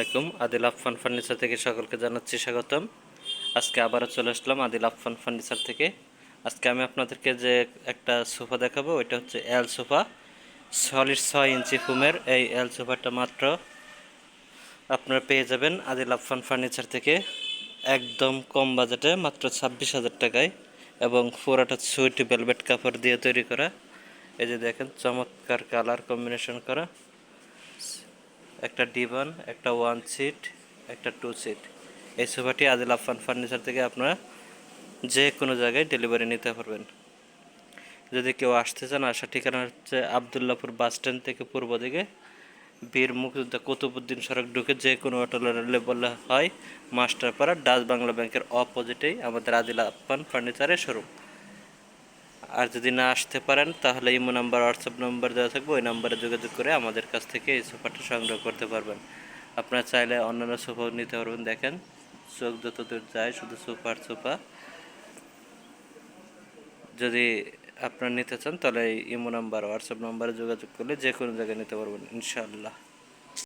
আলাইকুম, আদিল আফফান ফার্নিচার থেকে সকলকে জানাচ্ছি স্বাগতম। আজকে আবারও চলে আসলাম আদিল আফফান ফার্নিচার থেকে। আজকে আমি আপনাদেরকে যে একটা সোফা দেখাবো, ওইটা হচ্ছে এল সোফা। সলিড ছয় ইঞ্চি ফুমের এই এল সোফাটা মাত্র আপনারা পেয়ে যাবেন আদিল আফফান ফার্নিচার থেকে। একদম কম বাজেটে, মাত্র ছাব্বিশ হাজার টাকায় এবং পুরাটা সুইট ভেলভেট কাপড় দিয়ে তৈরি করা। এই যে দেখেন, চমৎকার কালার কম্বিনেশন করা। একটা ডিভান, একটা ওয়ান সিট একটা টু সিট এই সোফাটি আদিল আফান ফার্নিচার থেকে আপনারা যে কোনো জায়গায় ডেলিভারি নিতে পারবেন। যদি কেউ আসতে চান, আসার ঠিকানা হচ্ছে আবদুল্লাপুর বাস স্ট্যান্ড থেকে পূর্ব দিকে। বীর মুক্তিযোদ্ধা কুতুবুদ্দিন সড়ক ঢুকে যে কোনো অটো বললে হয়, মাস্টারপাড়া, ডাচ বাংলা ব্যাংকের অপোজিটেই আমাদের আদিল আফান ফার্নিচারের শোরুম আর যদি না আসতে পারেন, তাহলে ইমো নাম্বার, হোয়াটসঅ্যাপ নাম্বার দেওয়া থাকবে। ওই নাম্বারে যোগাযোগ করে আমাদের কাছ থেকে এই সোফাটা সংগ্রহ করতে পারবেন। আপনারা চাইলে অন্যান্য সোফাও নিতে পারবেন, দেখেন। চোখ যত দূর যায়, শুধু সোফার সোফা। যদি আপনারা নিতে চান, তাহলে ইমো নাম্বার, হোয়াটসঅ্যাপ নাম্বারে যোগাযোগ করলে যে কোনো জায়গায় নিতে পারবেন, ইনশাআল্লাহ।